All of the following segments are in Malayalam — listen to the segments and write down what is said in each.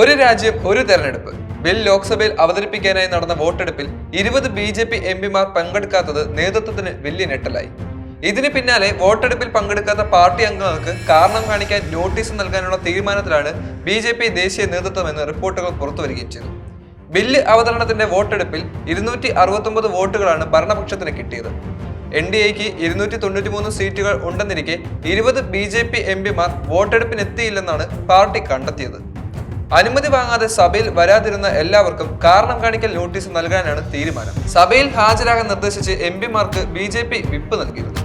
ഒരു രാജ്യം ഒരു തെരഞ്ഞെടുപ്പ്. ബിൽ ലോക്സഭയിൽ അവതരിപ്പിക്കാനായി നടന്ന വോട്ടെടുപ്പിൽ ഇരുപത് ബി ജെ പി എം പിമാർ പങ്കെടുക്കാത്തത് നേതൃത്വത്തിന് വലിയ ഞെട്ടലായി. ഇതിന് പിന്നാലെ വോട്ടെടുപ്പിൽ പങ്കെടുക്കാത്ത പാർട്ടി അംഗങ്ങൾക്ക് കാരണം കാണിക്കാൻ നോട്ടീസ് നൽകാനുള്ള തീരുമാനത്തിലാണ് ബി ജെ പി ദേശീയ നേതൃത്വമെന്ന് റിപ്പോർട്ടുകൾ പുറത്തുവരികയും ചെയ്തു. ബില്ല് അവതരണത്തിന്റെ വോട്ടെടുപ്പിൽ ഇരുന്നൂറ്റി അറുപത്തൊമ്പത് വോട്ടുകളാണ് ഭരണപക്ഷത്തിന് കിട്ടിയത്. എൻ ഡി എക്ക് ഇരുന്നൂറ്റി തൊണ്ണൂറ്റി മൂന്ന് സീറ്റുകൾ ഉണ്ടെന്നിരിക്കെ ഇരുപത് ബി ജെ പി എം പിമാർ വോട്ടെടുപ്പിനെത്തിയില്ലെന്നാണ് പാർട്ടി കണ്ടെത്തിയത്. അനുമതി വാങ്ങാതെ സഭയിൽ വരാതിരുന്ന എല്ലാവർക്കും കാരണം കാണിക്കൽ നോട്ടീസ് നൽകാനാണ് തീരുമാനം. സഭയിൽ ഹാജരാകാൻ നിർദ്ദേശിച്ച് എം പിമാർക്ക് ബി ജെ പി വിപ്പ് നൽകിയിരുന്നു.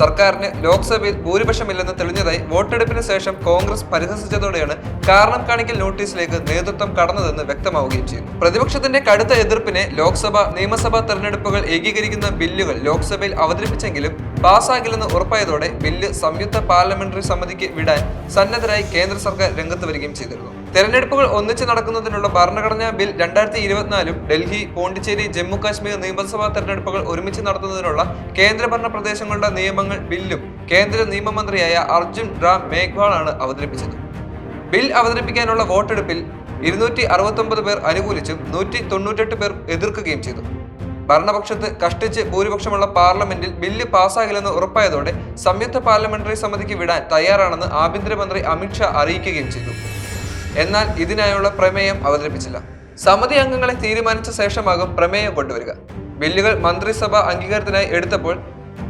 സർക്കാരിന് ലോക്സഭയിൽ ഭൂരിപക്ഷമില്ലെന്ന് തെളിഞ്ഞതായി വോട്ടെടുപ്പിന് ശേഷം കോൺഗ്രസ് പരിഹസിച്ചതോടെയാണ് കാരണം കാണിക്കൽ നോട്ടീസിലേക്ക് നേതൃത്വം കടന്നതെന്ന് വ്യക്തമാവുകയും ചെയ്തു. പ്രതിപക്ഷത്തിന്റെ കടുത്ത എതിർപ്പിനെ ലോക്സഭ നിയമസഭാ തെരഞ്ഞെടുപ്പുകൾ ഏകീകരിക്കുന്ന ബില്ലുകൾ ലോക്സഭയിൽ അവതരിപ്പിച്ചെങ്കിലും പാസ്സാകില്ലെന്ന് ഉറപ്പായതോടെ ബില്ല് സംയുക്ത പാർലമെന്ററി സമിതിക്ക് വിടാൻ സന്നദ്ധരായി കേന്ദ്ര സർക്കാർ രംഗത്ത് വരികയും ചെയ്തിരുന്നു. തെരഞ്ഞെടുപ്പുകൾ ഒന്നിച്ച് നടക്കുന്നതിനുള്ള ഭരണഘടനാ ബിൽ രണ്ടായിരത്തി ഇരുപത്തിനാലും ഡൽഹി പോണ്ടിച്ചേരി ജമ്മു കാശ്മീർ നിയമസഭാ തെരഞ്ഞെടുപ്പുകൾ ഒരുമിച്ച് നടത്തുന്നതിനുള്ള കേന്ദ്രഭരണ പ്രദേശങ്ങളുടെ നിയമങ്ങൾ ബില്ലും കേന്ദ്ര നിയമമന്ത്രിയായ അർജുൻ റാം മേഘ്വാൾ ആണ് അവതരിപ്പിച്ചത്. ബിൽ അവതരിപ്പിക്കാനുള്ള വോട്ടെടുപ്പിൽ ഇരുന്നൂറ്റി അറുപത്തൊമ്പത് പേർ അനുകൂലിച്ചും നൂറ്റി തൊണ്ണൂറ്റെട്ട് പേർ എതിർക്കുകയും ചെയ്തു. ഭരണപക്ഷത്ത് കഷ്ടിച്ച് ഭൂരിപക്ഷമുള്ള പാർലമെന്റിൽ ബില്ല് പാസ്സാകില്ലെന്ന് ഉറപ്പായതോടെ സംയുക്ത പാർലമെന്ററി സമിതിക്ക് വിടാൻ തയ്യാറാണെന്ന് ആഭ്യന്തരമന്ത്രി അമിത്ഷാ അറിയിക്കുകയും ചെയ്തു. എന്നാൽ ഇതിനായുള്ള പ്രമേയം അവതരിപ്പിച്ചില്ല. സമിതി അംഗങ്ങളെ തീരുമാനിച്ച ശേഷമാകും പ്രമേയം കൊണ്ടുവരിക. ബില്ലുകൾ മന്ത്രിസഭ അംഗീകാരത്തിനായി എടുത്തപ്പോൾ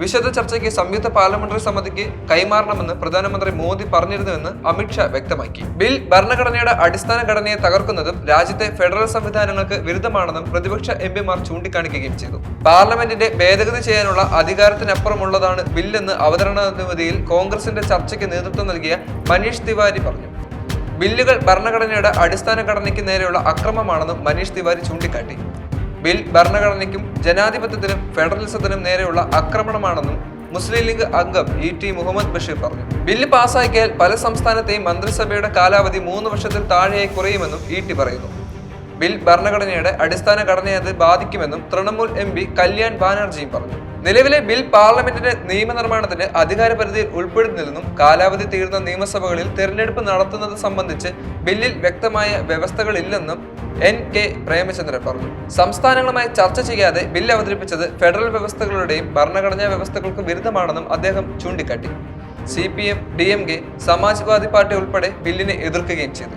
വിശദ ചർച്ചയ്ക്ക് സംയുക്ത പാർലമെന്ററി സമിതിക്ക് കൈമാറണമെന്ന് പ്രധാനമന്ത്രി മോദി പറഞ്ഞിരുന്നുവെന്ന് അമിത്ഷാ വ്യക്തമാക്കി. ബിൽ ഭരണഘടനയുടെ അടിസ്ഥാന ഘടനയെ തകർക്കുന്നതും രാജ്യത്തെ ഫെഡറൽ സംവിധാനങ്ങൾക്ക് വിരുദ്ധമാണെന്നും പ്രതിപക്ഷ എം പിമാർ ചൂണ്ടിക്കാണിക്കുകയും ചെയ്തു. പാർലമെന്റിന്റെ ഭേദഗതി ചെയ്യാനുള്ള അധികാരത്തിനപ്പുറമുള്ളതാണ് ബില്ലെന്ന് അവതരണാനുമതിയിൽ കോൺഗ്രസിന്റെ ചർച്ചയ്ക്ക് നേതൃത്വം നൽകിയ മനീഷ് തിവാരി പറഞ്ഞു. ബില്ലുകൾ ഭരണഘടനയുടെ അടിസ്ഥാന ഘടനയ്ക്ക് നേരെയുള്ള അക്രമമാണെന്നും മനീഷ് തിവാരി ചൂണ്ടിക്കാട്ടി. ബിൽ ഭരണഘടനയ്ക്കും ജനാധിപത്യത്തിനും ഫെഡറലിസത്തിനും നേരെയുള്ള ആക്രമണമാണെന്നും മുസ്ലിം ലീഗ് അംഗം ഇ ടി മുഹമ്മദ് ബഷീർ പറഞ്ഞു. ബില്ല് പാസ്സാക്കിയാൽ പല സംസ്ഥാനത്തെയും മന്ത്രിസഭയുടെ കാലാവധി മൂന്ന് വർഷത്തിൽ താഴെയായി കുറയുമെന്നും ഇ ടി പറയുന്നു. ബിൽ ഭരണഘടനയുടെ അടിസ്ഥാന ഘടനയെ അത് ബാധിക്കുമെന്നും തൃണമൂൽ എം പി കല്യാൺ ബാനർജിയും പറഞ്ഞു. നിലവിലെ ബിൽ പാർലമെന്റിന്റെ നിയമനിർമ്മാണത്തിന് അധികാരപരിധിയിൽ ഉൾപ്പെടുന്നില്ലെന്നും കാലാവധി തീർന്ന നിയമസഭകളിൽ തെരഞ്ഞെടുപ്പ് നടത്തുന്നത് സംബന്ധിച്ച് ബില്ലിൽ വ്യക്തമായ വ്യവസ്ഥകളില്ലെന്നും എൻ കെ പ്രേമചന്ദ്രൻ പറഞ്ഞു. സംസ്ഥാനങ്ങളുമായി ചർച്ച ചെയ്യാതെ ബിൽ അവതരിപ്പിച്ചത് ഫെഡറൽ വ്യവസ്ഥകളുടെയും ഭരണഘടനാ വ്യവസ്ഥകൾക്ക് വിരുദ്ധമാണെന്നും അദ്ദേഹം ചൂണ്ടിക്കാട്ടി. C P M D M K Samajwadi party ഉൾപ്പെടെ ബില്ലിനെ എതിർക്കുകയും ചെയ്തു.